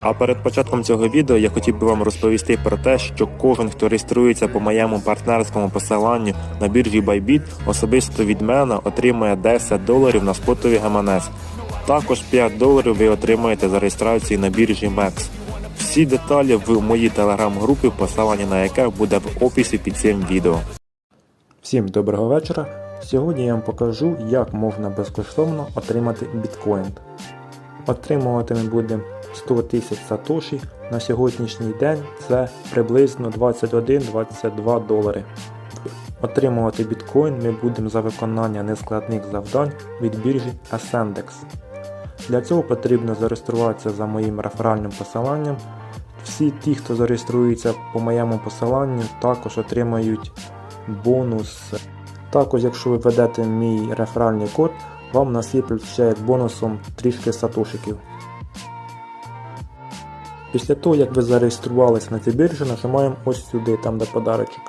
А перед початком цього відео я хотів би вам розповісти про те, що кожен, хто реєструється по моєму партнерському посиланню на біржі Bybit, особисто від мене отримує 10 доларів на спотовий гаманець. Також 5 доларів ви отримаєте за реєстрацію на біржі MEX. Всі деталі в моїй телеграм-групі, посилання на яке буде в описі під цим відео. Всім доброго вечора. Сьогодні я вам покажу, як можна безкоштовно отримати біткоін. Отримувати ми будемо 100 тисяч сатоші. На сьогоднішній день це приблизно 21-22 долари. Отримувати біткоін ми будемо за виконання нескладних завдань від біржі Ascendex. Для цього потрібно зареєструватися за моїм реферальним посиланням. Всі ті, хто зареєструється по моєму посиланню, також отримають бонус. Також, якщо ви введете мій реферальний код, вам насиплють ще як бонусом трішки сатошиків. Після того, як ви зареєструвались на цій біржі, нажимаємо ось сюди, там де подарочок.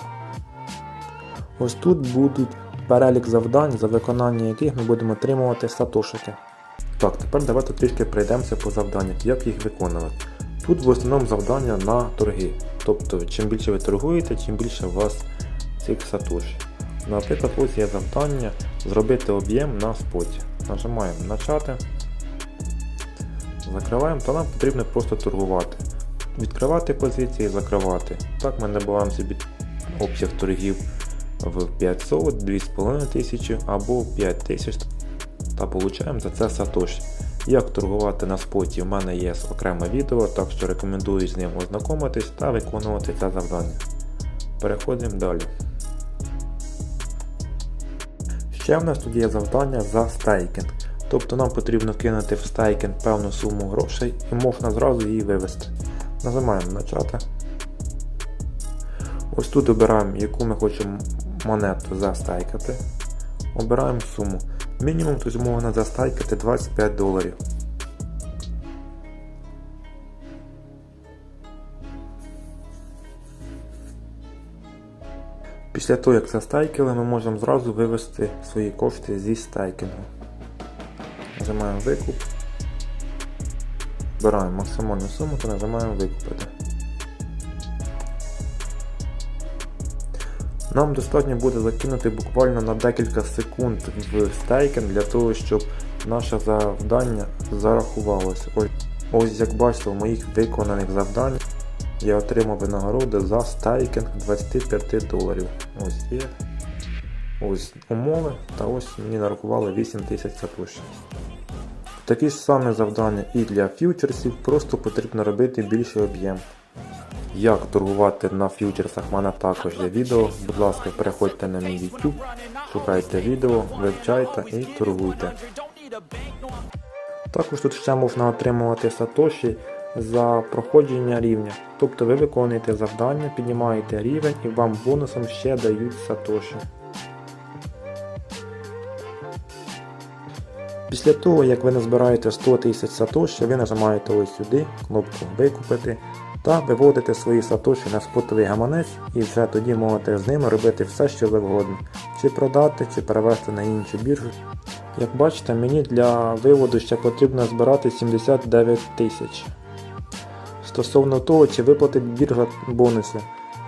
Ось тут будуть перелік завдань, за виконання яких ми будемо отримувати сатошики. Так, тепер давайте трішки пройдемося по завданнях, як їх виконувати. Тут в основному завдання на торги. Тобто, чим більше ви торгуєте, чим більше у вас цих сатоші. Наприклад, ось є завдання зробити об'єм на споті. Нажимаємо начати. Закриваємо, то нам потрібно просто торгувати. Відкривати позиції, закривати. Так ми набуваємо собі обсяг торгів в 500, 2500 або 5000 та получаємо за це сатоші. Як торгувати на споті, в мене є окреме відео, так що рекомендую з ним ознайомитись та виконувати це завдання. Переходимо далі. Ще в нас тут є завдання за стейкінг. Тобто нам потрібно кинути в стейкінг певну суму грошей і можна зразу її вивести. Нажимаємо начати. Ось тут обираємо, яку ми хочемо монету застайкати. Обираємо суму. Мінімум тут можна застайкати 25 доларів. Після того, як застайкали, ми можемо зразу вивести свої кошти зі стейкінгу. Нажимаємо викуп. Збираємо максимальну суму та нажимаємо викупити. Нам достатньо буде закинути буквально на декілька секунд в стейкінг для того, щоб наше завдання зарахувалося. Ось, ось як бачите, в моїх виконаних завдань я отримав винагороди за стейкінг 25 доларів. Ось є. Ось умови, та ось мені нарахували 8000 сатоші. Такі ж самі завдання і для фьючерсів, просто потрібно робити більший об'єм. Як торгувати на фьючерсах, в мене також є відео. Будь ласка, переходьте на мій YouTube, шукайте відео, вивчайте і торгуйте. Також тут ще можна отримувати сатоші за проходження рівня. Тобто ви виконуєте завдання, піднімаєте рівень і вам бонусом ще дають сатоші. Після того, як ви назбираєте 100 тисяч сатоші, ви нажимаєте ось сюди кнопку Викупити та виводите свої сатоші на спотовий гаманець і вже тоді можете з ними робити все, що завгодно. Чи продати, чи перевести на іншу біржу. Як бачите, мені для виводу ще потрібно збирати 79 тисяч. Стосовно того, чи виплатить біржа бонуси,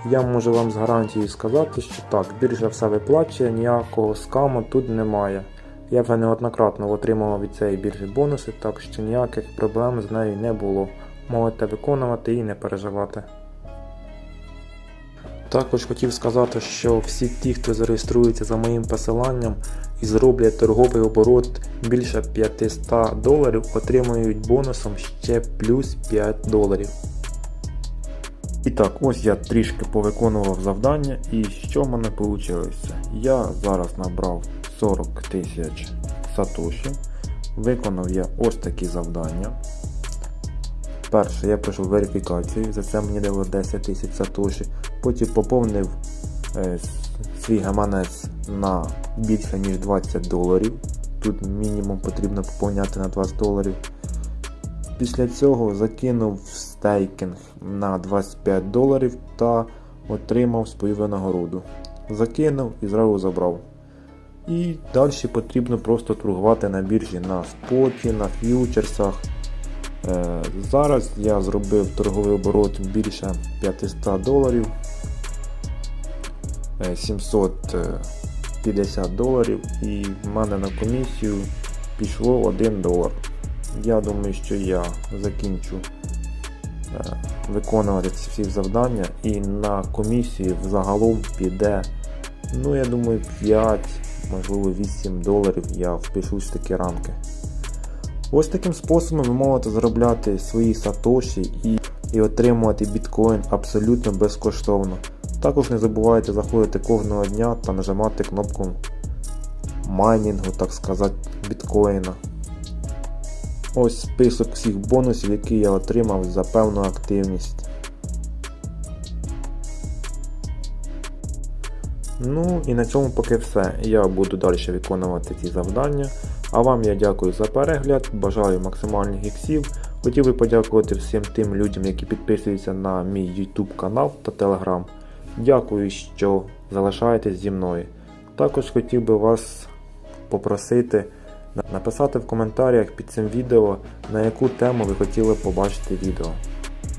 я можу вам з гарантією сказати, що так, біржа все виплачує, ніякого скаму тут немає. Я вже неоднократно отримував від цієї біржі бонуси, так що ніяких проблем з нею не було. Можете виконувати і не переживати. Також хотів сказати, що всі ті, хто зареєструється за моїм посиланням і зроблять торговий оборот більше 500 доларів, отримують бонусом ще плюс 5 доларів. І так, ось я трішки повиконував завдання і що в мене вийшло? Я зараз набрав 40 тисяч сатоші. Виконав я ось такі завдання. Перше, я пройшов верифікацію, за це мені дало 10 тисяч сатоші. Потім поповнив е, свій гаманець на більше ніж 20 доларів. Тут мінімум потрібно поповняти на 20 доларів. Після цього закинув стейкінг на 25 доларів та отримав свою винагороду. Закинув і зразу забрав. І далі потрібно просто торгувати на біржі на споті, на ф'ючерсах. Е, Зараз я зробив торговий оборот більше 500 доларів. Е, 750 доларів і в мене на комісію пішло 1 долар. Я думаю, що я закінчу е, виконувати ці всі завдання і на комісію взагалом піде, ну я думаю, 5, можливо 8 доларів я впишусь в такі рамки. Ось таким способом ви можете заробляти свої сатоші і, і отримувати біткоін абсолютно безкоштовно. Також не забувайте заходити кожного дня та нажимати кнопку майнінгу, так сказати, біткоїна. Ось список всіх бонусів, які я отримав за певну активність. Ну і на цьому поки все. Я буду далі виконувати ці завдання. А вам я дякую за перегляд, бажаю максимальних іксів. Хотів би подякувати всім тим людям, які підписуються на мій YouTube канал та Telegram. Дякую, що залишаєтесь зі мною. Також хотів би вас попросити написати в коментарях під цим відео, на яку тему ви хотіли побачити відео.